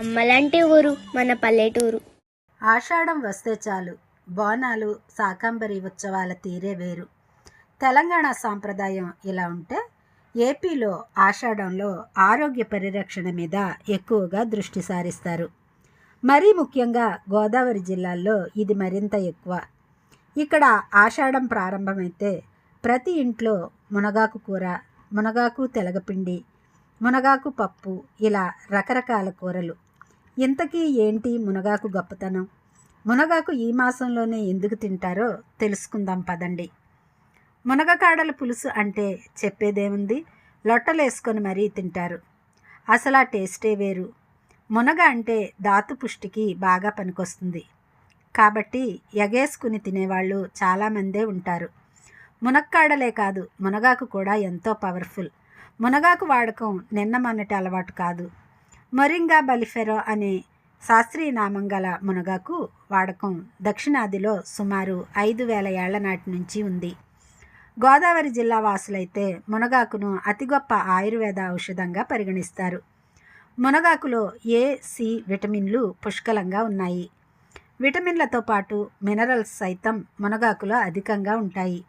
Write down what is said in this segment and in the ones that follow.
అమ్మలాంటి ఊరు మన పల్లెటూరు. ఆషాఢం వస్తే చాలు. బోనాలు సాకంబరి ఉత్సవాల తీరే వేరు. తెలంగాణ సాంప్రదాయం ఇలా ఉంటే ఏపీలో ఆషాఢంలో ఆరోగ్య పరిరక్షణ మీద ఎక్కువగా దృష్టి సారిస్తారు. మరీ ముఖ్యంగా గోదావరి జిల్లాల్లో ఇది మరింత ఎక్కువ. ఇక్కడ ఆషాఢం ప్రారంభమైతే ప్రతి ఇంట్లో మునగాకు కూర మునగాకు తెలగపిండి మునగాకు పప్పు ఇలా రకరకాల కూరలు ఇంతకీ ఏంటి మునగాకు గొప్పతనం? మునగాకు ఈ మాసంలోనే ఎందుకు తింటారో తెలుసుకుందాం పదండి. మునగకాడల పులుసు అంటే చెప్పేదేముంది? లొట్టలేసుకొని మరీ తింటారు. అసలు ఆ టేస్టే వేరు. మునగ అంటే ధాతు పుష్టికి బాగా పనికొస్తుంది. కాబట్టి ఎగేసుకుని తినేవాళ్ళు చాలామందే ఉంటారు. మునక్కాడలే కాదు మునగాకు కూడా ఎంతో పవర్ఫుల్. మునగాకు వాడకం నిన్న మొన్నటి అలవాటు కాదు. మొరింగా బలిఫెరో అనే శాస్త్రీయ నామం గల మునగాకు వాడకం దక్షిణాదిలో సుమారు ఐదు వేల ఏళ్ళ నాటి నుంచి ఉంది. గోదావరి జిల్లా వాసులైతే మునగాకును అతి గొప్ప ఆయుర్వేద ఔషధంగా పరిగణిస్తారు. మునగాకులో ఏ సి విటమిన్లు పుష్కలంగా ఉన్నాయి. విటమిన్లతో పాటు మినరల్స్ సైతం మునగాకులో అధికంగా ఉంటాయి.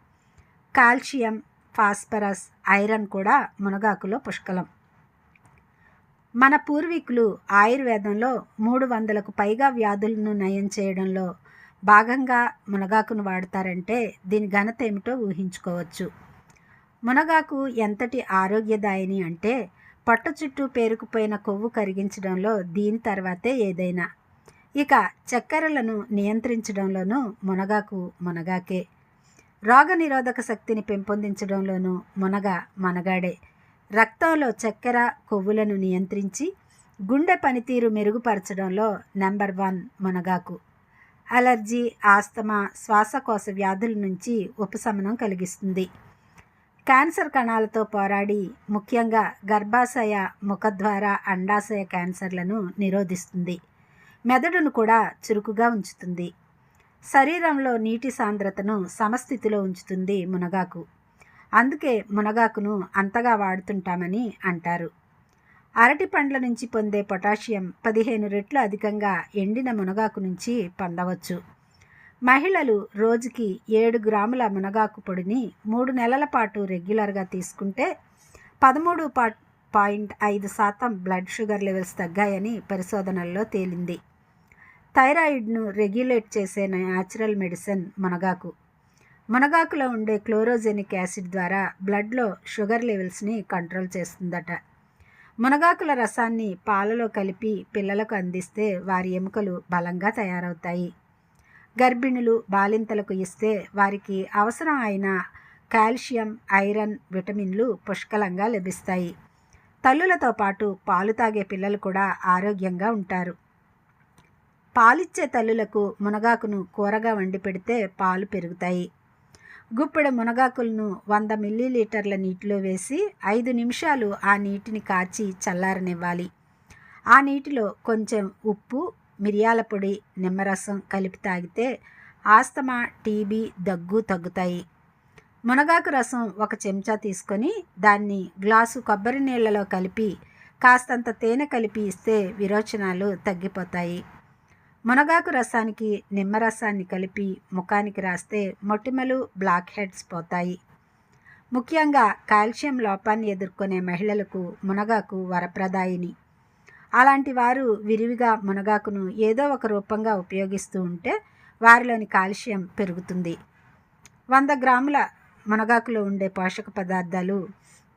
కాల్షియం ఫాస్ఫరస్ ఐరన్ కూడా మునగాకులో పుష్కలం. మన పూర్వీకులు ఆయుర్వేదంలో మూడు వందలకు పైగా వ్యాధులను నయం చేయడంలో భాగంగా మునగాకును వాడతారంటే దీని ఘనత ఏమిటో ఊహించుకోవచ్చు. మునగాకు ఎంతటి ఆరోగ్యదాయిని అంటే పొట్ట చుట్టూ పేరుకుపోయిన కొవ్వు కరిగించడంలో దీని తర్వాతే ఏదైనా. ఇక చక్కెరలను నియంత్రించడంలోనూ మునగాకు మునగాకే. రోగనిరోధక శక్తిని పెంపొందించడంలోనూ మునగ మనగాడే. రక్తంలో చక్కెర కొవ్వులను నియంత్రించి గుండె పనితీరు మెరుగుపరచడంలో నెంబర్ వన్ మునగాకు. అలర్జీ ఆస్తమా శ్వాసకోశ వ్యాధుల నుంచి ఉపశమనం కలిగిస్తుంది. క్యాన్సర్ కణాలతో పోరాడి ముఖ్యంగా గర్భాశయ ముఖద్వార అండాశయ క్యాన్సర్లను నిరోధిస్తుంది. మెదడును కూడా చురుకుగా ఉంచుతుంది. శరీరంలో నీటి సాంద్రతను సమస్థితిలో ఉంచుతుంది మునగాకు. అందుకే మునగాకును అంతగా వాడుతుంటామని అంటారు. అరటి పండ్ల నుంచి పొందే పొటాషియం పదిహేను రెట్లు అధికంగా ఎండిన మునగాకు నుంచి పొందవచ్చు. మహిళలు రోజుకి ఏడు గ్రాముల మునగాకు పొడిని మూడు నెలల పాటు రెగ్యులర్గా తీసుకుంటే పదమూడు పా పాయింట్ ఐదు శాతం బ్లడ్ షుగర్ లెవెల్స్ తగ్గాయని పరిశోధనల్లో తేలింది. థైరాయిడ్ను రెగ్యులేట్ చేసే న్యాచురల్ మెడిసిన్ మునగాకు. మునగాకులో ఉండే క్లోరోజెనిక్ యాసిడ్ ద్వారా బ్లడ్లో షుగర్ లెవెల్స్ని కంట్రోల్ చేస్తుందట. మునగాకుల రసాన్ని పాలలో కలిపి పిల్లలకు అందిస్తే వారి ఎముకలు బలంగా తయారవుతాయి. గర్భిణులు బాలింతలకు ఇస్తే వారికి అవసరం అయిన కాల్షియం ఐరన్ విటమిన్లు పుష్కలంగా లభిస్తాయి. తల్లులతో పాటు పాలు తాగే పిల్లలు కూడా ఆరోగ్యంగా ఉంటారు. పాలిచ్చే తల్లులకు మునగాకును కూరగా వండి పెడితే పాలు పెరుగుతాయి. గుప్పెడు మునగాకులను వంద మిల్లీలీటర్ల నీటిలో వేసి ఐదు నిమిషాలు ఆ నీటిని కాచి చల్లారనివ్వాలి. ఆ నీటిలో కొంచెం ఉప్పు మిరియాల పొడి నిమ్మరసం కలిపి తాగితే ఆస్తమా టీబీ దగ్గు తగ్గుతాయి. మునగాకు రసం ఒక చెంచా తీసుకొని దాన్ని గ్లాసు కొబ్బరి నీళ్ళలో కలిపి కాస్తంత తేనె కలిపి ఇస్తే విరోచనాలు తగ్గిపోతాయి. మునగాకు రసానికి నిమ్మరసాన్ని కలిపి ముఖానికి రాస్తే మొటిమలు బ్లాక్ హెడ్స్ పోతాయి. ముఖ్యంగా కాల్షియం లోపాన్ని ఎదుర్కొనే మహిళలకు మునగాకు వరప్రదాయిని. అలాంటి వారు విరివిగా మునగాకును ఏదో ఒక రూపంగా ఉపయోగిస్తూ ఉంటే వారిలోని కాల్షియం పెరుగుతుంది. వంద గ్రాముల మునగాకులో ఉండే పోషక పదార్థాలు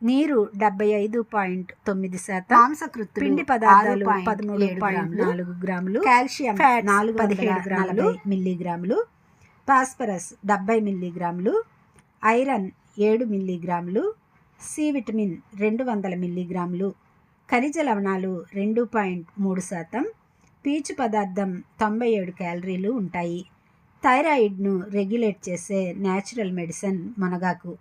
నీరు డెబ్బై ఐదు పాయింట్ తొమ్మిది శాతం మాంసకృత్తులు పిండి పదార్థాలు పదమూడు పాయింట్ గ్రాములు, నాలుగు గ్రాములు కాల్షియం నాలుగు పదిహేడు గ్రాములు మిల్లీగ్రాములు ఫాస్ఫరస్ డెబ్బై మిల్లీగ్రాములు ఐరన్ ఏడు మిల్లీగ్రాములు సి విటమిన్ రెండు వందల మిల్లీగ్రాములు ఖనిజ లవణాలు రెండు పాయింట్ మూడు శాతం పీచు పదార్థం తొంభై ఏడు క్యాలరీలు ఉంటాయి. థైరాయిడ్ను రెగ్యులేట్ చేసే న్యాచురల్ మెడిసిన్ మునగాకు.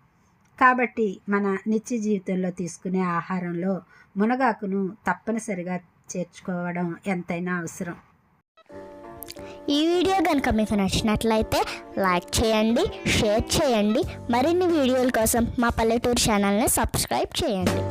కాబట్టి మన నిత్య జీవితంలో తీసుకునే ఆహారంలో మునగాకును తప్పనిసరిగా చేర్చుకోవడం ఎంతైనా అవసరం. ఈ వీడియో కనుక మీకు నచ్చినట్లయితే లైక్ చేయండి షేర్ చేయండి. మరిన్ని వీడియోల కోసం మా పల్లెటూరు ఛానల్ని సబ్స్క్రైబ్ చేయండి.